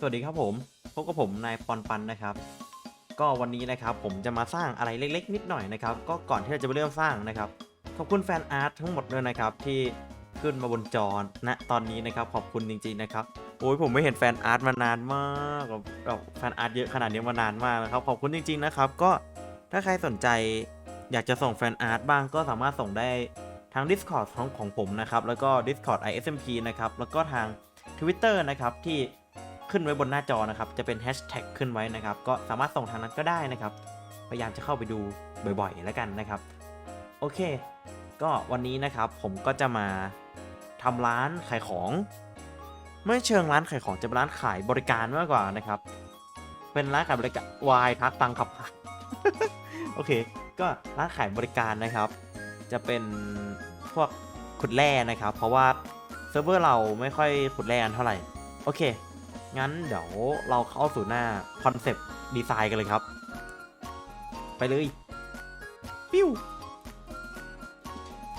สวัสดีครับผมพบกับผมนายปอนปันนะครับ ก็วันนี้นะครับผมจะมาสร้างอะไรเล็ก ๆ นิดหน่อยนะครับ ก็ก่อนที่เราจะไปเริ่มสร้างนะครับขอบคุณแฟนอาร์ตทั้งหมดด้วยนะครับ ที่ขึ้นมาบนจอณตอนนี้นะครับ ขอบคุณจริงๆนะครับโอ้ยผมไม่เห็นแฟนอาร์ตมานานมากแบบแบบแฟนอาร์ตเยอะขนาดนี้มานานมากนะครับ ขอบคุณจริง ๆนะครับ ก็ถ้าใครสนใจอยากจะส่งแฟนอาร์ตบ้างก็สามารถส่งได้ทาง Discord ของของผมนะครับแล้วก็ Discord ISMP นะครับแล้วก็ทาง Twitter นะครับที่ ขึ้นไว้บนหน้าจอนะครับ จะเป็นแฮชแท็กขึ้นไว้นะครับ ก็สามารถส่งทางนั้นก็ได้นะครับ พยายามจะเข้าไปดูบ่อยๆ แล้วกันนะครับ โอเค ก็วันนี้นะครับผมก็จะมาทำร้านขายของ ไม่เชิงร้านขายของจะเป็นร้านขายบริการมากกว่านะครับ เป็นร้านขายบริการวายทักตังขับโอเค ก็ร้านขายบริการนะครับ จะเป็นพวกขุดแร่นะครับ เพราะว่าเซิร์ฟเวอร์เราไม่ค่อยขุดแร่กันเท่าไหร่ โอเค งั้นเดี๋ยวเราเข้าสู่หน้าคอนเซปต์ดีไซน์กันเลยครับ ไปเลย ปิ้ว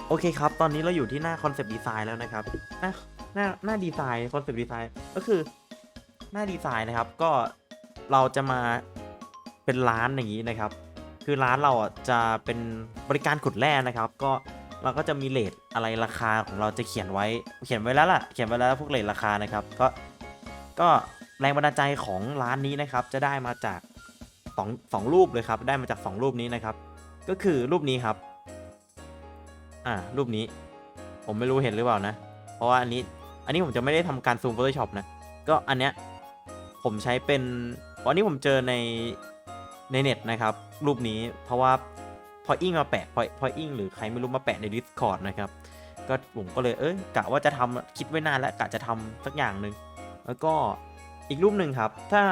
โอเคครับ ตอนนี้เราอยู่ที่หน้าคอนเซปต์ดีไซน์แล้วนะครับ หน้าหน้าหน้าดีไซน์คอนเซปต์ดีไซน์ก็คือหน้าดีไซน์นะครับ ก็เราจะมาเป็นร้านอย่างนี้นะครับ คือร้านเราอะจะเป็นบริการขุดแร่นะครับ ก็เราก็จะมีเลทอะไรราคาของเราจะเขียนไว้ เขียนไว้แล้วล่ะ เขียนไว้แล้วพวกเลทราคานะครับ ก็ ก็แรงบันดาลใจของร้านนี้นะครับ จะได้มาจากสองสองรูปเลยครับ ได้มาจากสองรูปนี้นะครับ ก็คือรูปนี้ครับ อ่า รูปนี้ ผมไม่รู้เห็นหรือเปล่านะ เพราะว่าอันนี้ อันนี้ผมจะไม่ได้ทำการซูม Photoshop นะ ก็อันเนี้ยผมใช้เป็นอันนี้ผมเจอในในเน็ตนะครับ รูปนี้เพราะว่าพออิงมาแปะพอพออิงหรือใครไม่รู้มาแปะใน Discord นะครับ ก็ผมก็เลยเอ้ยกะว่าจะทำคิดไว้นานแล้วกะจะทำสักอย่างหนึ่ง แล้วก็อีกรูปหนึ่งครับ ถ้า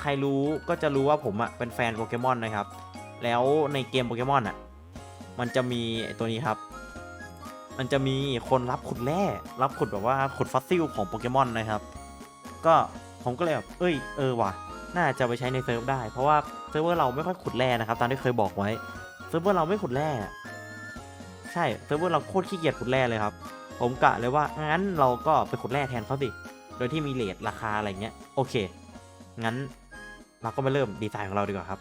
ใครรู้ก็จะรู้ว่าผมอะเป็นแฟนโปเกมอนนะครับ แล้วในเกมโปเกมอนอะมันจะมีตัวนี้ครับ มันจะมีคนรับขุดแร่ รับขุดแบบว่าขุดฟอสซิลของโปเกมอนนะครับ ก็ผมก็เลยแบบเอ้ยเออว่ะ น่าจะไปใช้ในเซิร์ฟได้ เพราะว่าเซิร์ฟเวอร์เราไม่ค่อยขุดแร่นะครับ ตามที่เคยบอกไว้ เซิร์ฟเวอร์เราไม่ขุดแร่ ใช่ เซิร์ฟเวอร์เราโคตรขี้เกียจขุดแร่เลยครับ ผมกะเลยว่างั้นเราก็ไปขุดแร่แทนเขาสิ โดยที่มีเลทราคาอะไรเงี้ยโอเค งั้นเราก็มาเริ่มดีไซน์ของเราดีกว่าครับ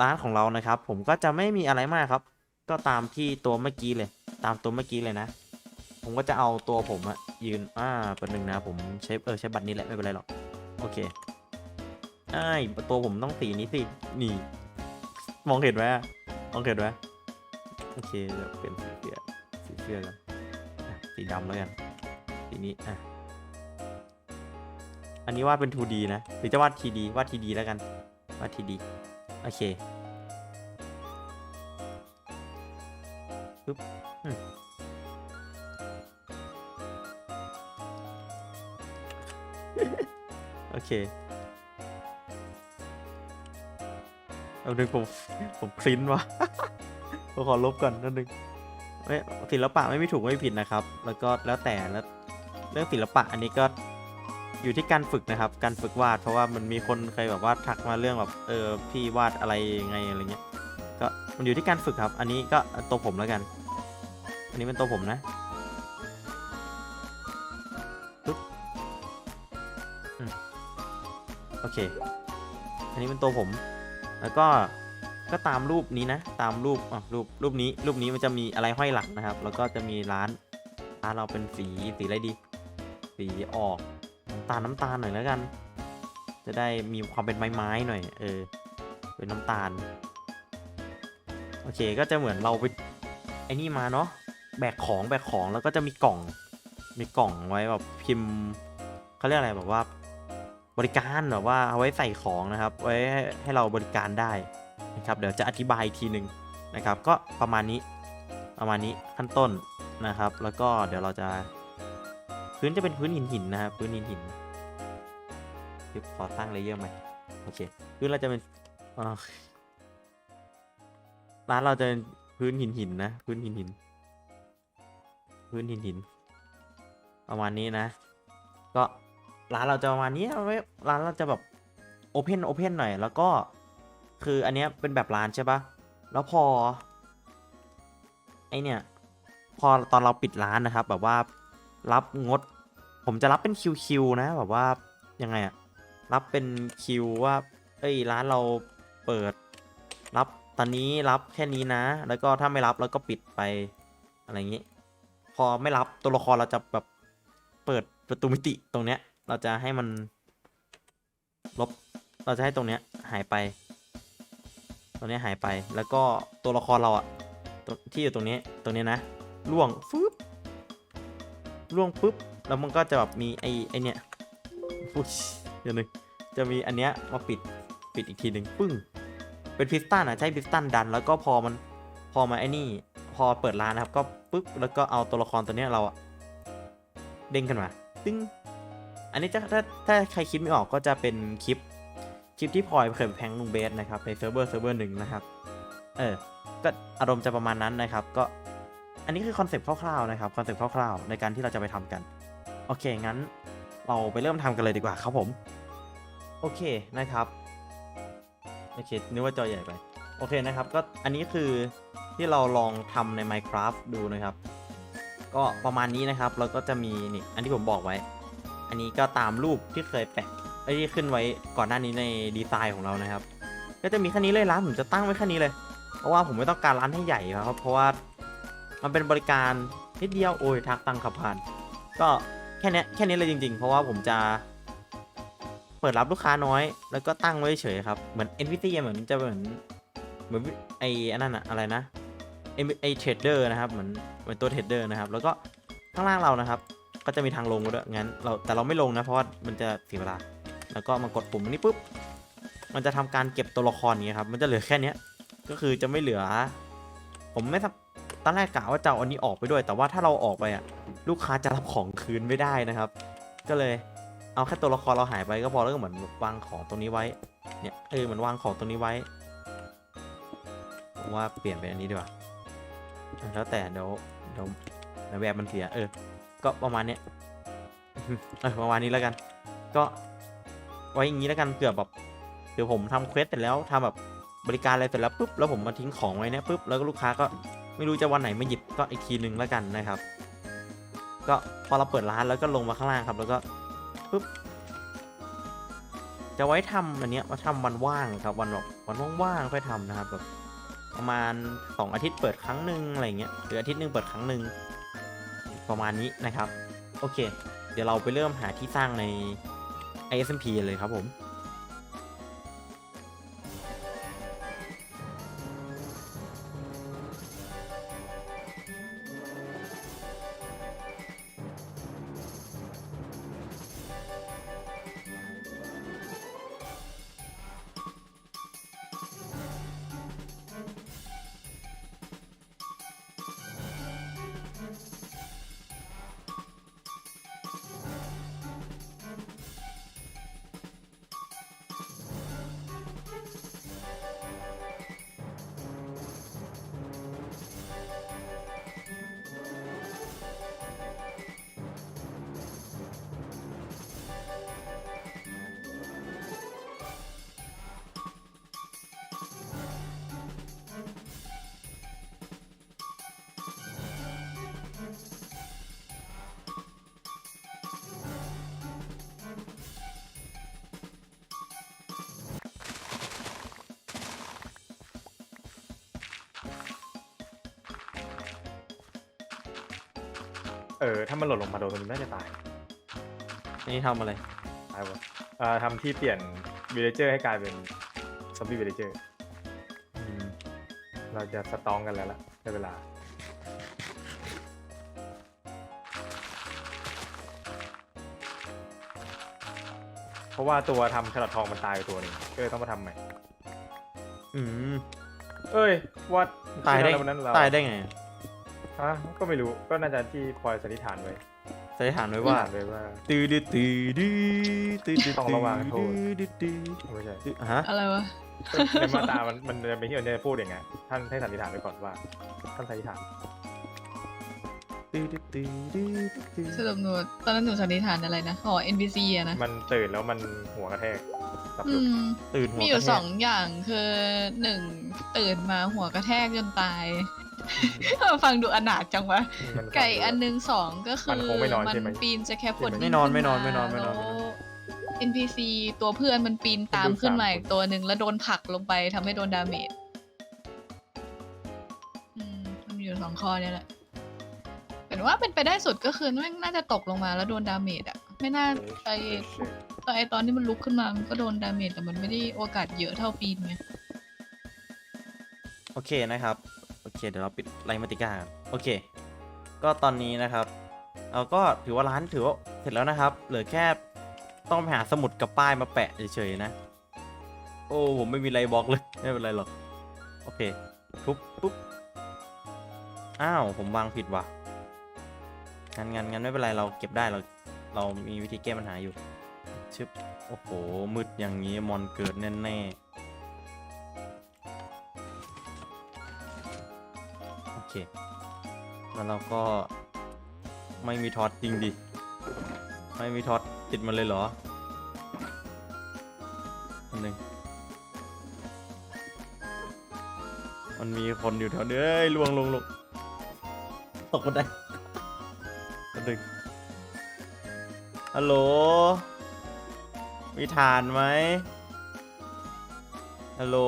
ร้านของเรานะครับ ผมก็จะไม่มีอะไรมากครับ ก็ตามที่ตัวเมื่อกี้เลย ตามตัวเมื่อกี้เลยนะ ผมก็จะเอาตัวผมอะยืนอ่าเป็นหนึ่งนะผมใช้เออใช้บัตรนี้แหละไม่เป็นไรหรอกโอเคไอ้ยตัวผมต้องสีนี้สินี่ มองเห็นไหมอะมองเห็นไหมโอเคเดี๋ยวเป็นสีเสื้อสีเสื้อกันอะสีดำแล้วกันสีนี้อะ อันนี้วาดเป็น 2D นะ หรือจะวาด 3D วาด 3D แล้วกัน วาด 3D โอเคปึ๊บโอเคเอาหนึ่งผม ผมพริ้นวะผมขอลบก่อนนั่นหนึ่งไม่ศิลปะไม่มีถูกไม่ผิดนะครับ แล้วก็แล้วแต่แล้วเรื่องศิลปะอันนี้ก็ อยู่ที่การฝึกนะครับ การฝึกวาดเพราะว่ามันมีคนเคยแบบว่าทักมาเรื่องแบบเออพี่วาดอะไรยังไงอะไรเงี้ยก็มันอยู่ที่การฝึกครับ อันนี้ก็ตัวผมแล้วกัน อันนี้เป็นตัวผมนะปึ๊บโอเค อันนี้เป็นตัวผม แล้วก็ก็ตามรูปนี้นะ ตามรูปอะรูปรูปนี้รูปนี้มันจะมีอะไรห้อยหลังนะครับ แล้วก็จะมีร้านร้านเราเป็นสีสีอะไรดี สีออก ตาลน้ำตาลหน่อยแล้วกัน จะได้มีความเป็นไม้ๆหน่อย เออ เป็นน้ำตาล โอเคก็จะเหมือนเราไปไอ้นี่มาเนาะแบกของแบกของแล้วก็จะมีกล่อง มีกล่องไว้แบบพิมพ์เขาเรียกอะไรแบบว่า บริการแบบว่าเอาไว้ใส่ของนะครับ ไว้ให้ให้เราบริการได้นะครับเดี๋ยวจะอธิบายทีหนึ่งนะครับ ก็ประมาณนี้ประมาณนี้ขั้นต้นนะครับ แล้วก็เดี๋ยวเราจะพื้นจะเป็นพื้นหินหินนะครับพื้นหินหิน ๆเดี๋ยวขอตั้งเลเยอร์ใหม่โอเคพื้นเราจะเป็นร้านเราจะเป็นพื้นหินหินนะ พื้นหินหิน พื้นหินหิน ประมาณนี้นะ ก็ร้านเราจะประมาณนี้ไม่ร้านเราจะแบบโอเพนโอเพนหน่อย แล้วก็คืออันเนี้ยเป็นแบบร้านใช่ปะแล้วพอ ไอเนี่ย พอตอนเราปิดร้านนะครับ แบบว่ารับงด ผมจะรับเป็นคิวๆนะ แบบว่ายังไงอะ รับเป็นคิวว่า เอ้ยร้านเราเปิด รับตอนนี้รับแค่นี้นะ แล้วก็ถ้าไม่รับแล้วก็ปิดไปอะไรอย่างนี้ พอไม่รับตัวละครเราจะแบบเปิดประตูมิติตรงเนี้ย เราจะให้มันลบ เราจะให้ตรงเนี้ยหายไป ตรงเนี้ยหายไป แล้วก็ตัวละครเราอะที่อยู่ตรงนี้ ตรงนี้นะล่วงฟึ๊บล่วงปุ๊บ แล้วมันก็จะแบบมีไอ้ไอเนี้ย ดี๋ยวนึงจะมีอันเนี้ยมาปิดปิดอีกทีหนึ่งปึ้ง เป็นพิสตันอะใช้พิสตันดัน แล้วก็พอมันพอมาไอ้นี่ พอเปิดร้านนะครับ ก็ปึ๊กแล้วก็เอาตัวละครตัวเนี้ยเราอะเด้งขึ้นมาตึ้งอันนี้จะถ้าถ้าใครคิดไม่ออกก็จะเป็นคลิปคลิปที่พลอยเคยแพงลุงเบสนะครับในเซิร์ฟเวอร์เซิร์ฟเวอร์หนึ่งนะครับ เออ ก็อารมณ์จะประมาณนั้นนะครับ ก็อันนี้คือคอนเซปต์คร่าวๆนะครับคอนเซปต์คร่าวๆในการที่เราจะไปทำกัน โอเคงั้นเราไปเริ่มทำกันเลยดีกว่าครับผม โอเคนะครับโอเคนึกว่าจอใหญ่ไป โอเคนะครับก็อันนี้คือที่เราลองทำใน Minecraft ดูนะครับ ก็ประมาณนี้นะครับแล้วก็จะมีนี่อันที่ผมบอกไว้ อันนี้ก็ตามรูปที่เคยแปะไอ้ที่ขึ้นไว้ก่อนหน้านี้ในดีไซน์ของเรานะครับ ก็จะมีแค่นี้เลยร้านผมจะตั้งไว้แค่นี้เลย เพราะว่าผมไม่ต้องการร้านให้ใหญ่ครับเพราะว่ามันเป็นบริการนิดเดียวโอ้ยทักตั้งขับผ่าน ก็แค่นี้แค่นี้เลยจริง ๆ เพราะว่าผมจะ เปิดรับลูกค้าน้อย แล้วก็ตั้งไว้เฉยครับ เหมือน NPC อะเหมือนจะเหมือนเหมือนไอ้อันนั้นอะอะไรนะไอ้ไอ้เทรดเดอร์นะครับ เหมือนเหมือนตัวเทรดเดอร์นะครับ แล้วก็ข้างล่างเรานะครับ ก็จะมีทางลงด้วยงั้นเราแต่เราไม่ลงนะเพราะว่ามันจะเสียเวลา แล้วก็มากดปุ่มนี้ปุ๊บ มันจะทำการเก็บตัวละครอย่างเงี้ครับ มันจะเหลือแค่นี้ก็คือจะไม่เหลือ ผมไม่ทับตอนแรกกะว่าจะเอาอันนี้ออกไปด้วย แต่ว่าถ้าเราออกไปอะลูกค้าจะรับของคืนไม่ได้นะครับ ก็เลย เอาแค่ตัวละครเราหายไปก็พอแล้วก็เหมือนวางของตรงนี้ไว้ เนี่ยเออเหมือนวางของตรงนี้ไว้ผมว่าเปลี่ยนเป็นอันนี้ดีกว่าแล้วแต่เดี๋ยวเดี๋ยวเดี๋ยวแบบมันเสียเออ ก็ประมาณเนี้ยเออประมาณนี้แล้วกัน ก็ไว้อย่างนี้แล้วกันเผื่อแบบเดี๋ยวผมทำเควสเสร็จแล้วทำแบบบริการอะไรเสร็จแล้วปุ๊บแล้วผมมาทิ้งของไว้เนี่ยปุ๊บแล้วก็ลูกค้าก็ไม่รู้จะวันไหนมาหยิบก็อีกทีหนึ่งแล้วกันนะครับ ก็พอเราเปิดร้านแล้วก็ลงมาข้างล่างครับ แล้วก็ ปุ๊บจะไว้ทำอันเนี้ยมาทำวันว่างครับวันแบบวันว่างๆค่อยทำนะครับแบบประมาณ2อาทิตย์เปิดครั้งหนึ่งอะไรเงี้ยหรืออาทิตย์หนึ่งเปิดครั้งหนึ่งประมาณนี้นะครับ โอเค เดี๋ยวเราไปเริ่มหาที่สร้างใน ISMP เลยครับผม เออ ถ้ามันหล่นลงมาโดนตรงนี้น่าจะตาย นี่ทำอะไร ตายวะเอ่อทำที่เปลี่ยนวิลเลเจอร์ให้กลายเป็นซอมบี้วิลเลเจอร์อืมเราจะสตองกันแล้วล่ะได้เวลา เพราะว่าตัวทำฉลาดทองมันตายไปตัวหนึงก็เลยต้องมาทำใหม่ อืม เอ้ยวัดตายได้ วันนั้นเราตายได้ไง ฮะก็ไม่รู้ก็น่าจะที่พลอยสันนิษฐานไว้สันนิษฐานไว้ว่าสันนิษฐนไว้ว่า ตื้อดื้อตื้อดื้อตื้อดื้อต้องระวังโทษตื้อดื้อไม่ใช่ตื้อฮะอะไรวะ ในมาตรามันมันจะเป็นที่มันจะพูดอย่างไงท่านให้สันนิษฐานไว้ก่อนว่าท่านสันนิษฐานตื้อดื้อตื้อดื้อตื้อสรุปหนูตอนนั้นหนูสันนิษฐานอะไรนะ อ๋อ NPC อะนะ มันตื่นแล้วมันหัวกระแทกสับอืลุกมตื่นหัวมีอยู่กระแทกสองอย่างคือหนึ่งตื่นมาหัวกระแทกจนตาย ฟังดูอนาถจังวะ มัน ไก่อันหนึ่งสองก็คือมันคงไม่นอนใช่ไหม ปีนจะแค่ผลไม่นอนไม่นอนไม่นอนไม่นอน แล้ว NPC ตัวเพื่อนมันปีนตามขึ้นมาอีกตัวหนึ่งแล้วโดนผลักลงไปทำให้โดนดาเมจอืมมันมีอยู่สองข้อเนี่ยแหละเห็นว่าเป็นไปได้สุดก็คือแม่งน่าจะตกลงมาแล้วโดนดาเมจอะไม่น่าไอตอนไอตอนที่มันลุกขึ้นมา มันก็โดนดาเมจแต่มันไม่ได้โอกาสเยอะเท่าปีนไง โอเคนะครับโอ เคเดี๋ยวเราปิดไลน์มาติก้ากันโอเค ก็ตอนนี้นะครับเราก็ถือว่าร้านถือว่าเสร็จแล้วนะครับ เหลือแค่ต้องไปหาสมุดกับป้ายมาแปะเฉยๆนะ โอ้ผมไม่มีไรบล็อกเลยไม่เป็นไรหรอกโอเคทุบปุ๊บอ้าวผมวางผิดว่ะงั้นงั้นงั้นไม่เป็นไรเราเก็บได้เราเรามีวิธีแก้ปัญหาอยู่ชึบโอ้โหมืดอย่างนี้มอนเกิดแน่ๆ แล้วเราก็ไม่มีท็อตจริงดิ ไม่มีท็อตติดมันเลยเหรออันหนึ่งมันมีคนอยู่แถวนี้เอ้ยลวงลงลงตกบันไดอันหนึ่งฮัลโหล มีฐานไหมฮัลโหล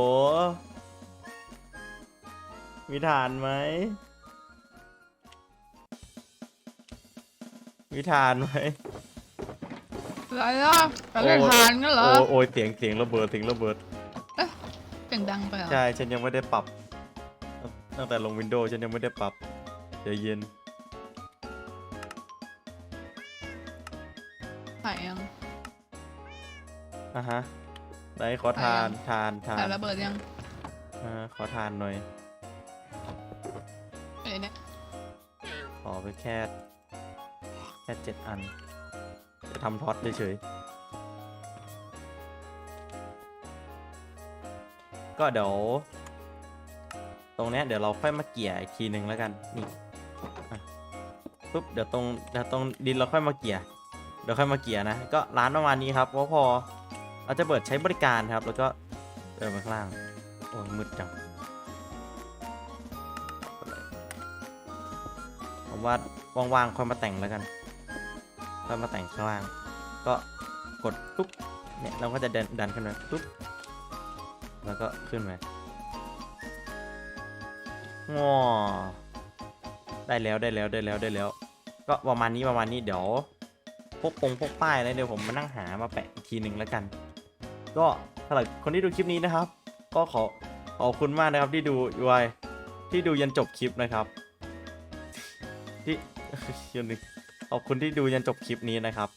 มีฐานไหม มีฐานไหมอะไรอะอะไรทานกันเหรอ โอ้โอ้ยเสียงเสียงระเบิดเสียงระเบิดเสียงดังไปเหรอ ใช่ ฉันยังไม่ได้ปรับ ตั้งแต่ลงวินโดว์ฉันยังไม่ได้ปรับใจเย็นถ่ายยังอะฮะไหนขอทานทานทาถ่านยระเบิดยัง อ่าขอทานหน่อย ไปแค่ แค่เจ็ดอัน จะทำท็อตเฉยๆก็เดี๋ยว ตรงเนี้ยเดี๋ยวเราค่อยมาเกี่ยอีกทีหนึ่งแล้วกันนี่ปุ๊บเดี๋ยวตรงเดี๋ยวตรงดินเราค่อยมาเกี่ยเดี๋ยวค่อยมาเกี่ยนะ ก็ร้านประมาณนี้ครับเพราะพอเราจะเปิดใช้บริการครับ แล้วก็เดินมาข้างล่าง โอ้ยมืดจัง ผมว่าว่างๆค่อยมาแต่งแล้วกันค่อยมาแต่งข้างล่าง ก็กดปุ๊บเนี่ยเราก็จะเดินดันขึ้นมาปุ๊บแล้วก็ขึ้นมาง้อได้แล้วได้แล้วได้แล้วได้แล้ว ก็ประมาณนี้ประมาณนี้เดี๋ยวพวกปงพวกป้ายอะไรเดี๋ยวผมมานั่งหามาแปะอีกทีหนึ่งแล้วกัน ก็สำหรับคนที่ดูคลิปนี้นะครับ ก็ขอขอบคุณมากนะครับที่ดูยูไอที่ดูยันจบคลิปนะครับ ที่ยันนึ่งขอบคุณที่ดูยันจบคลิปนี้นะครับ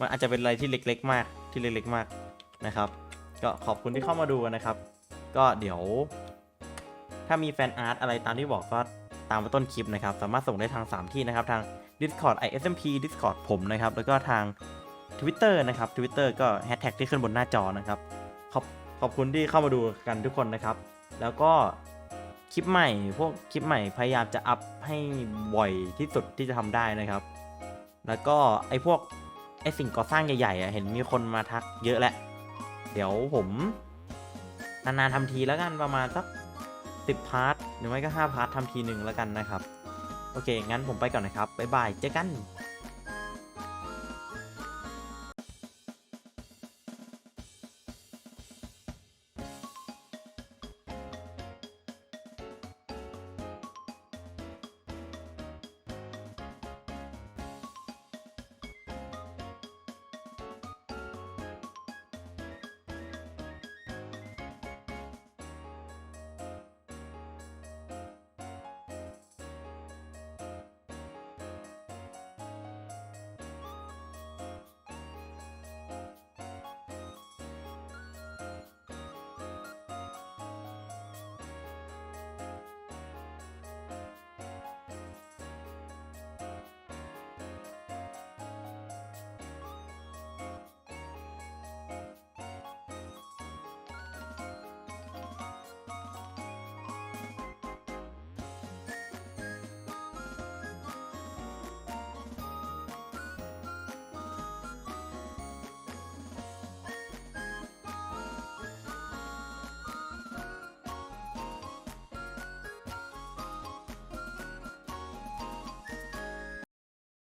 มันอาจจะเป็นอะไรที่เล็ก ๆ มากที่เล็กๆมากนะครับ ก็ขอบคุณที่เข้ามาดูนะครับ ก็เดี๋ยว ถ้ามีแฟนอาร์ตอะไรตามที่บอกก็ตามมาต้นคลิปนะครับ สามารถส่งได้ทาง 3 ที่นะครับ ทาง Discord ISMP Discord ผมนะครับ แล้วก็ทาง Twitter นะครับ Twitter ก็แฮชแท็กที่ขึ้นบนหน้าจอนะครับ ขอบขอบคุณที่เข้ามาดูกันทุกคนนะครับ แล้วก็ ลิปใหม่ พวกคลิปใหม่พยายามจะอัพให้บ่อยที่สุดที่จะทำได้นะครับ แล้วก็ไอ้พวกไอ้สิ่งก่อสร้างใหญ่ๆอะเห็นมีคนมาทักเยอะแหละ เดี๋ยวผมนานๆทำทีแล้วกันประมาณสักสิบพาร์ทหรือไม่ก็ห้าพาร์ททำทีหนึ่งแล้วกันนะครับ โอเค งั้นผมไปก่อนนะครับ บ๊ายบาย เจอกัน